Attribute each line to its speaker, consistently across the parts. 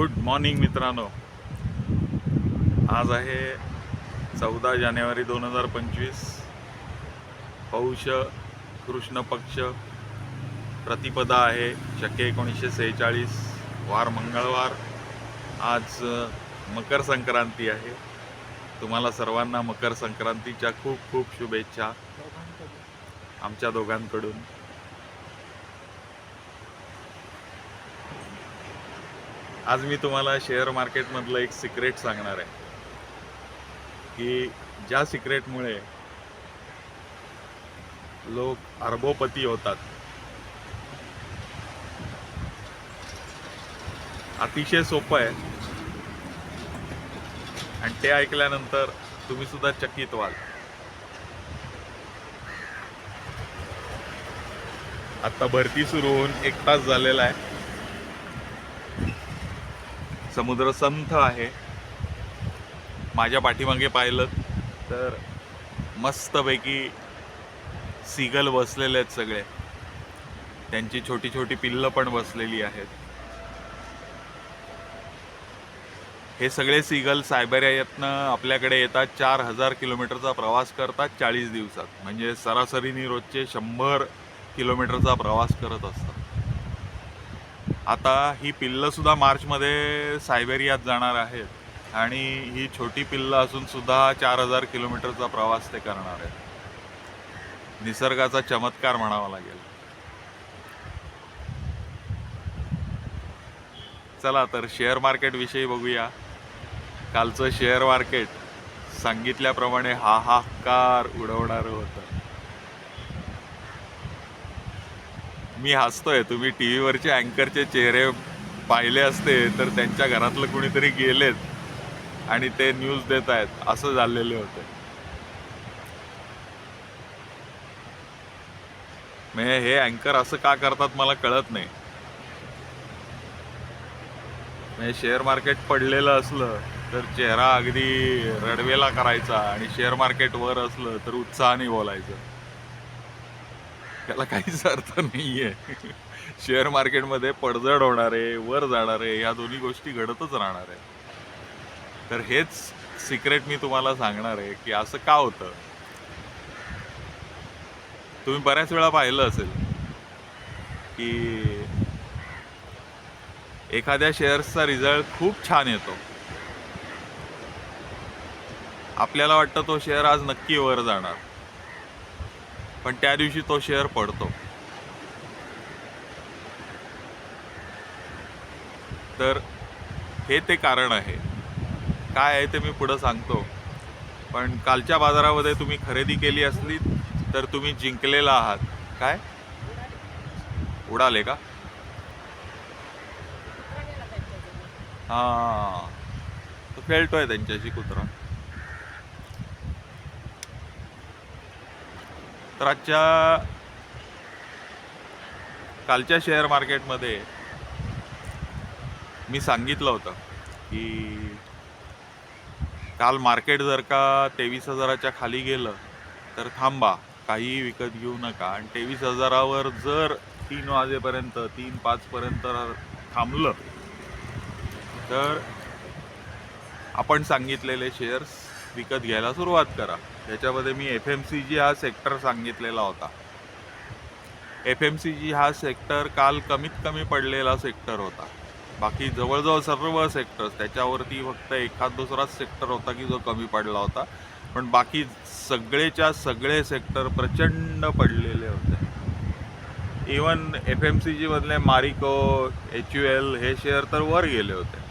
Speaker 1: Good morning मित्रांनो. आज आहे चौदा जानेवारी दोन हजार पंचवीस. पौष कृष्ण पक्ष प्रतिपदा आहे शके एकोणीसशे सेहेचाळीस. वार मंगळवार. आज मकर संक्रांती आहे. तुम्हाला सर्वांना मकर संक्रांतीच्या खूप खूप शुभेच्छा. आमच्या दोघांकडून. आज मी तुम्हाला शेअर मार्केटमधलं एक सिक्रेट सांगणार आहे. की ज्या सिक्रेटमुळे लोक अरबोपती होतात. अतिशय सोपं आहे. आणि ते ऐकल्यानंतर तुम्ही सुद्धा चकित व्हाल. आता भरती सुरू होऊन एक तास झालेला आहे. समुद्र संथ आहे. माझ्या पाठीमागे पाहिलं तर मस्तपैकी सीगल बसलेले आहेत सगळे. त्यांची छोटी छोटी पिल्लं पण बसलेली आहेत. हे सगळे सीगल सायबेरियातनं आपल्याकडे येतात. चार हजार किलोमीटरचा प्रवास करतात चाळीस दिवसात. म्हणजे सरासरीने रोजचे शंभर किलोमीटरचा प्रवास करत असतात. आता ही पिल्लं सुद्धा मार्चमध्ये सायबेरियात जाणार आहेत. आणि ही छोटी पिल्लं असून सुद्धा चार हजार किलोमीटरचा प्रवास ते करणार आहेत. निसर्गाचा चमत्कार म्हणावा लागेल. चला तर शेअर मार्केट विषयी बघूया. कालचं शेअर मार्केट सांगितल्याप्रमाणे हाहाकार उडवणारं होतं. मी हसतोय. तुम्ही टी व्हीवरचे अँकरचे चेहरे पाहिले असते तर त्यांच्या घरातलं कुणीतरी गेलेत आणि ते न्यूज देत आहेत. असं झालेले होते. म्हणजे हे अँकर असं का करतात मला कळत नाही. म्हणजे शेअर मार्केट पडलेलं असलं तर चेहरा अगदी रडवेला करायचा आणि शेअर मार्केट वर असलं तर उत्साहाने बोलायचं. त्याला काहीच अर्थ नाहीये. शेअर मार्केटमध्ये पडझड होणार आहे वर जाणार आहे या दोन्ही गोष्टी घडतच राहणार आहे तर हेच सिक्रेट मी तुम्हाला सांगणार आहे की असं का होतं? तुम्ही बऱ्याच वेळा पाहिलं असेल की एखाद्या शेअर्सचा रिझल्ट खूप छान येतो. आपल्याला वाटतं तो शेअर आज नक्की वर जाणार. पण त्या दिवशी तो शेअर पडतो. तर हे ते कारण आहे. काय आहे ते मी पुढं सांगतो. पण कालच्या बाजारामध्ये तुम्ही खरेदी केली असली तर तुम्ही जिंकलेला आहात. काय? उडाले का? हा. तो खेळतोय त्यांच्याशी कुत्रा. तर आजच्या कालच्या शेअर मार्केटमध्ये मी सांगितलं होतं की काल मार्केट जर का तेवीस हजाराच्या खाली गेलं तर थांबा काहीही विकत घेऊ नका. आणि तेवीस हजारावर जर तीन वाजेपर्यंत तीन पाचपर्यंत थांबलं तर आपण सांगितलेले शेअर्स विकत घ्यायला सुरुवात करा. याच्यामध्ये मी एफ एम सी जी हा सेक्टर सांगितलेला होता. एफ एम सी जी हा सेक्टर काल कमीत कमी पडलेला सेक्टर होता. बाकी जवळजवळ सर्व सेक्टर्स त्याच्यावरती फक्त एखाद दुसराच सेक्टर होता की जो कमी पडला होता. पण बाकी सगळेच्या सगळे सेक्टर प्रचंड पडलेले होते. इवन एफ एम सी जीमधले मारिको एच यू एल हे शेअर तर वर गेले होते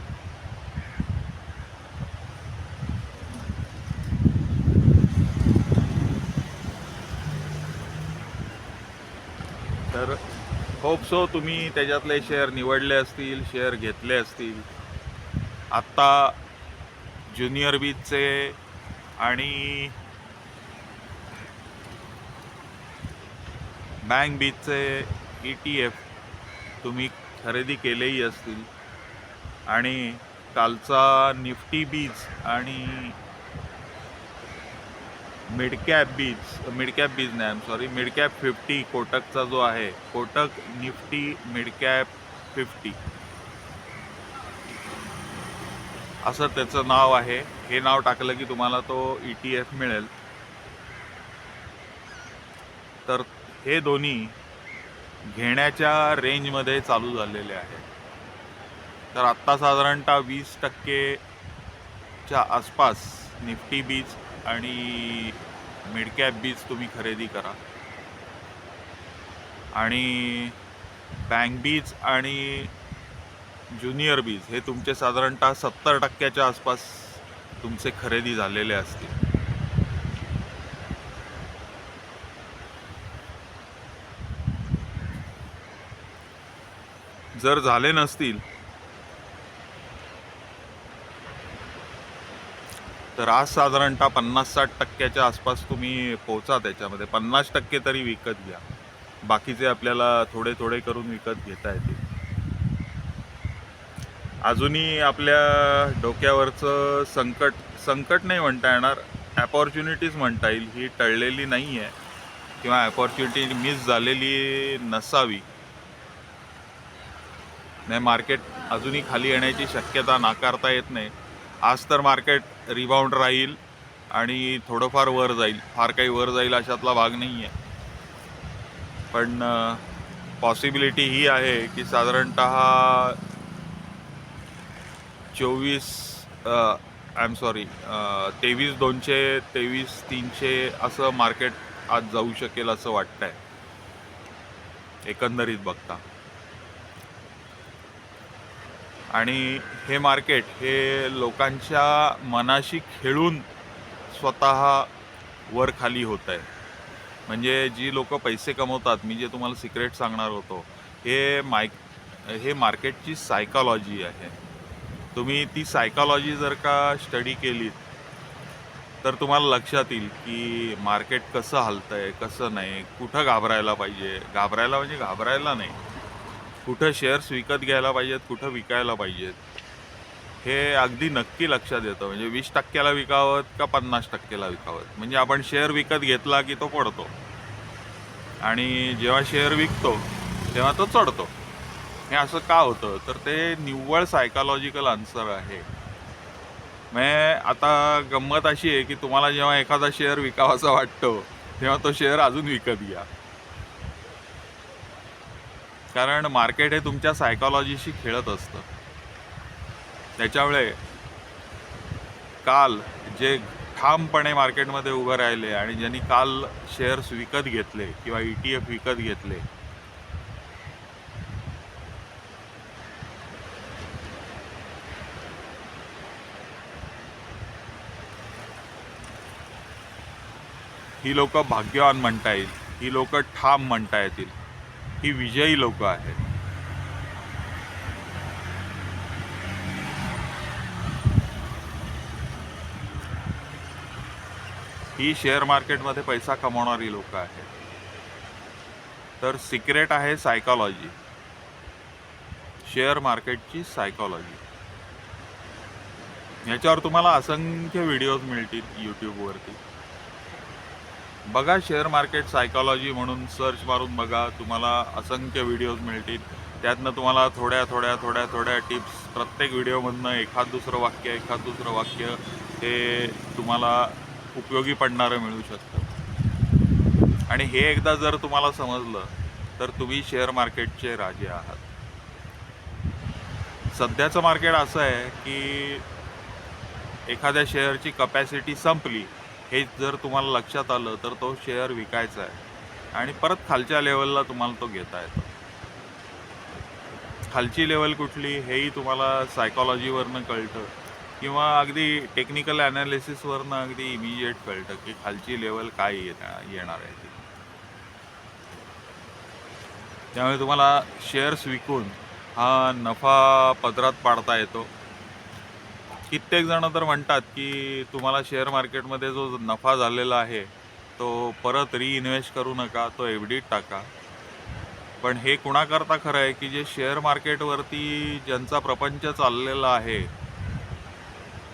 Speaker 1: तर होप सो तुम्ही त्याच्यातले शेअर निवडले असतील शेअर घेतले असतील. आत्ता ज्युनियर बीचचे आणि बँक बीचचे ई टी एफ तुम्ही खरेदी केलेही असतील. आणि कालचा निफ्टी बीज आणि मिडकॅप बीज मिडकॅप बीज नाही आम सॉरी मिडकॅप फिफ्टी कोटकचा जो आहे कोटक निफ्टी मिडकॅप फिफ्टी असं त्याचं नाव आहे. हे नाव टाकलं की तुम्हाला तो ई टी एफ मिळेल. तर हे दोन्ही घेण्याच्या रेंजमध्ये चालू झालेले आहे तर आत्ता साधारणतः वीस टक्केच्या आसपास निफ्टी बीज आणि मिडकॅप बीज तुम्ही खरेदी करा. आणि बँक बीज आणि ज्युनियर बीज हे तुमचे साधारणतः सत्तर टक्क्याच्या आसपास तुमचे खरेदी झालेले असतील. जर झाले नसतील तर आज साधारणतः पन्नास साठ टक्क्याच्या आसपास तुम्ही पोहोचा त्याच्यामध्ये. पन्नास टक्के तरी विकत घ्या. बाकीचे आपल्याला थोडे थोडे करून विकत घेता येतील. अजूनही आपल्या डोक्यावरचं संकट संकट नाही म्हणता येणार. ॲपॉर्च्युनिटीज म्हणता येईल. ही टळलेली नाही आहे. किंवा ॲपॉर्च्युनिटी मिस झालेली नसावी. नाही मार्केट अजूनही खाली येण्याची शक्यता नाकारता येत नाही. आज तर मार्केट रिबाउंड राहील आणि थोडंफार वर जाईल. फार काही वर जाईल अशातला भाग नाही आहे पण पॉसिबिलिटी ही आहे की साधारणत चोवीस आय एम सॉरी तेवीस दोनशे तेवीस तीनशे असं मार्केट आज जाऊ शकेल असं वाटतं आहे एकंदरीत बघता. आणि हे मार्केट हे लोकांच्या मनाशी खेळून स्वतः वर खाली होत आहे. म्हणजे जी लोक पैसे कमवतात मी जे तुम्हाला सिक्रेट सांगणार होतो हे मायक हे मार्केटची सायकॉलॉजी आहे. तुम्ही ती सायकॉलॉजी जर का स्टडी केलीत तर तुम्हाला लक्षात येईल की मार्केट कसं हलतंय कसं नाही कुठं घाबरायला पाहिजे. घाबरायला म्हणजे घाबरायला नाही. कुठं शेअर्स विकत घ्यायला पाहिजेत कुठं विकायला पाहिजेत? हे अगदी नक्की लक्षात येतं. म्हणजे वीस टक्क्याला विकावं का पन्नास टक्क्याला विकावं? म्हणजे आपण शेअर विकत घेतला की तो पडतो. आणि जेव्हा शेअर विकतो तेव्हा तो चढतो. हे असं का होतं? तर ते निव्वळ सायकॉलॉजिकल आन्सर आहे. म्हणजे आता गंमत अशी आहे की तुम्हाला जेव्हा एखादा शेअर विकावासा वाटतो तेव्हा तो शेअर अजून विकत घ्या. कारण मार्केट हे तुमच्या सायकॉलॉजीशी खेळत असतं. त्याच्यामुळे काल जे ठामपणे मार्केटमध्ये उभं राहिले आणि ज्यांनी काल शेअर्स विकत घेतले किंवा ई टी एफ विकत घेतले ही लोक भाग्यवान म्हणता येईल ही लोक ठाम म्हणता येतील. ही विजयी लोक आहेत. ही शेअर मार्केटमध्ये पैसा कमवणारी लोक आहेत. तर सिक्रेट आहे सायकॉलॉजी. शेअर मार्केटची सायकॉलॉजी. याच्यावर तुम्हाला असंख्य व्हिडिओज मिळतील यूट्यूबवरती बघा शेअर मार्केट सायकॉलॉजी म्हणून सर्च मारून बघा तुम्हाला असंख्य व्हिडिओज मिळतील. त्यातनं तुम्हाला थोड्या थोड्या थोड्या थोड्या टिप्स प्रत्येक व्हिडिओमधनं एखाद दुसरं वाक्य एखाद दुसरं वाक्य हे तुम्हाला उपयोगी पडणारं मिळू शकतं. आणि हे एकदा जर तुम्हाला समजलं तर तुम्ही शेअर मार्केटचे राजे आहात. सध्याचं मार्केट असं आहे की एखाद्या शेअरची कपॅसिटी संपली हे जर तुम्हाला लक्षात आलं तर तो शेअर विकायचा आहे. आणि परत खालच्या लेवलला तुम्हाला तो घेता येतो. खालची लेवल कुठली हेही तुम्हाला सायकॉलॉजीवरनं कळतं. किंवा अगदी टेक्निकल ॲनालिसिसवरनं अगदी इमिजिएट कळतं की खालची लेवल काय येणार येणार आहे. ती त्यामुळे तुम्हाला शेअर्स विकून हा नफा पदरात पाडता येतो. कित्येक जण तर म्हणतात की तुम्हाला शेअर मार्केटमध्ये जो नफा झालेला आहे तो परत रिइन्व्हेस्ट करू नका तो एफ डीत टाका. पण हे कुणाकरता खरं आहे की जे शेअर मार्केटवरती ज्यांचा प्रपंच चाललेला आहे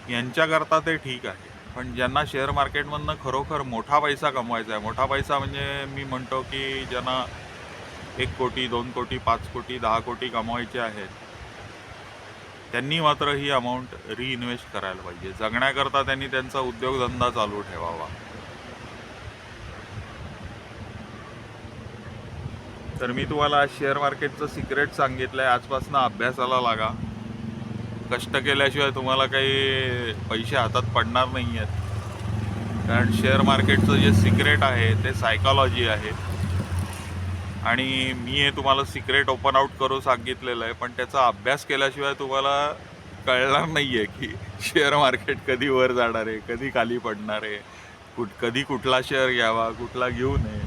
Speaker 1: यांच्याकरता ते ठीक आहे. पण ज्यांना शेअर मार्केटमधनं खरोखर मोठा पैसा कमवायचा आहे मोठा पैसा म्हणजे मी म्हणतो की ज्यांना एक कोटी दोन कोटी पाच कोटी दहा कोटी कमवायचे आहेत त्यांनी मात्र ही अमाऊंट रिइन्व्हेस्ट करायला पाहिजे. जगण्याकरता त्यांनी त्यांचा उद्योगधंदा चालू ठेवावा. तर मी तुम्हाला आज शेअर मार्केटचं सिक्रेट सांगितलं आहे आजपासून अभ्यासाला लागा. कष्ट केल्याशिवाय तुम्हाला काही पैसे हातात पडणार नाही आहेत कारण शेअर मार्केटचं जे सिक्रेट आहे ते सायकॉलॉजी आहे. आणि मी हे तुम्हाला सिक्रेट ओपन आउट करू सांगितलेलं आहे पण त्याचा अभ्यास केल्याशिवाय तुम्हाला कळणार नाही आहे की शेअर मार्केट कधी वर जाणार आहे कधी खाली पडणार आहे कुठ कधी कुठला शेअर घ्यावा कुठला घेऊ नये.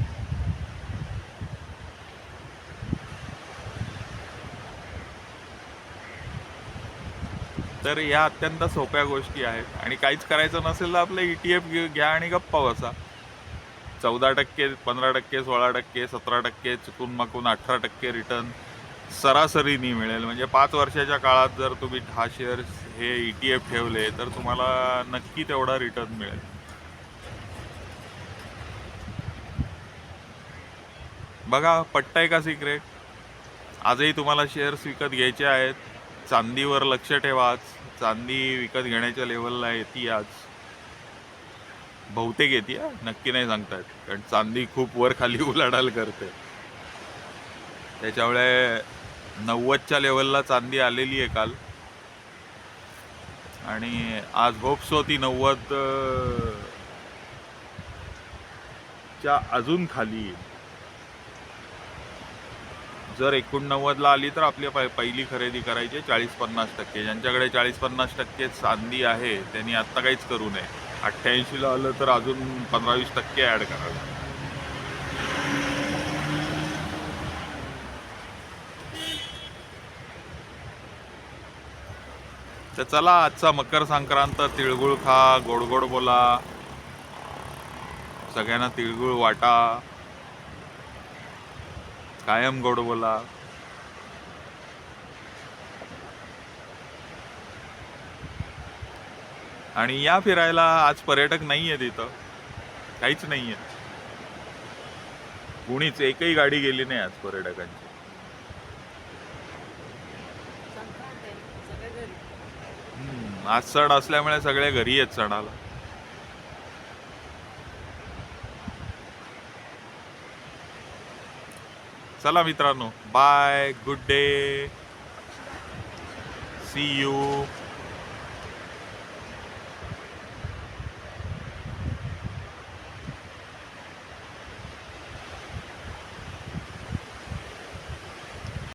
Speaker 1: तर या अत्यंत सोप्या गोष्टी आहेत आणि काहीच करायचं नसेल तर आपलं ई टी एफ घ्या आणि गप्पा बसा. चौदा टक्के पंधरा टक्के सोळा टक्के सतरा टक्के चुकून माकून अठरा टक्के रिटर्न सरासरीनी मिळेल. म्हणजे पाच वर्षाच्या काळात जर तुम्ही दहा शेअर्स हे ई टी एफ ठेवले तर तुम्हाला नक्की तेवढा रिटर्न मिळेल. बघा पट्टाय का सिक्रेट आजही तुम्हाला शेअर्स विकत घ्यायचे आहेत. चांदीवर लक्ष ठेवा आज. चांदी विकत घेण्याच्या लेवलला येते आज. बहुतेक येते नक्की नाही सांगतायत. कारण चांदी खूप वर खाली उलाढाल करते. त्याच्यामुळे नव्वदच्या लेवलला चांदी आलेली आहे काल. आणि आज होप्सो ती नव्वद च्या अजून खाली जर एकोणनव्वदला आली तर आपली पहिली खरेदी करायची चाळीस पन्नास टक्के. ज्यांच्याकडे चाळीस पन्नास टक्के चांदी आहे त्यांनी आत्ता काहीच करू नये. अठ्ठ्याऐंशीला आलं तर अजून पंधरा वीस टक्के ॲड करा तर चला आजचा मकर संक्रांत तिळगुळ खा गोड गोड बोला. सगळ्यांना तिळगुळ वाटा. कायम गोड बोला. आणि या फिरायला आज पर्यटक नाही आहेत इथं. काहीच नाही आहे कुणीच एकही गाडी गेली नाही आज पर्यटकांची. आज सण असल्यामुळे सगळे घरी आहेत सणाला. चला मित्रांनो bye good day. See you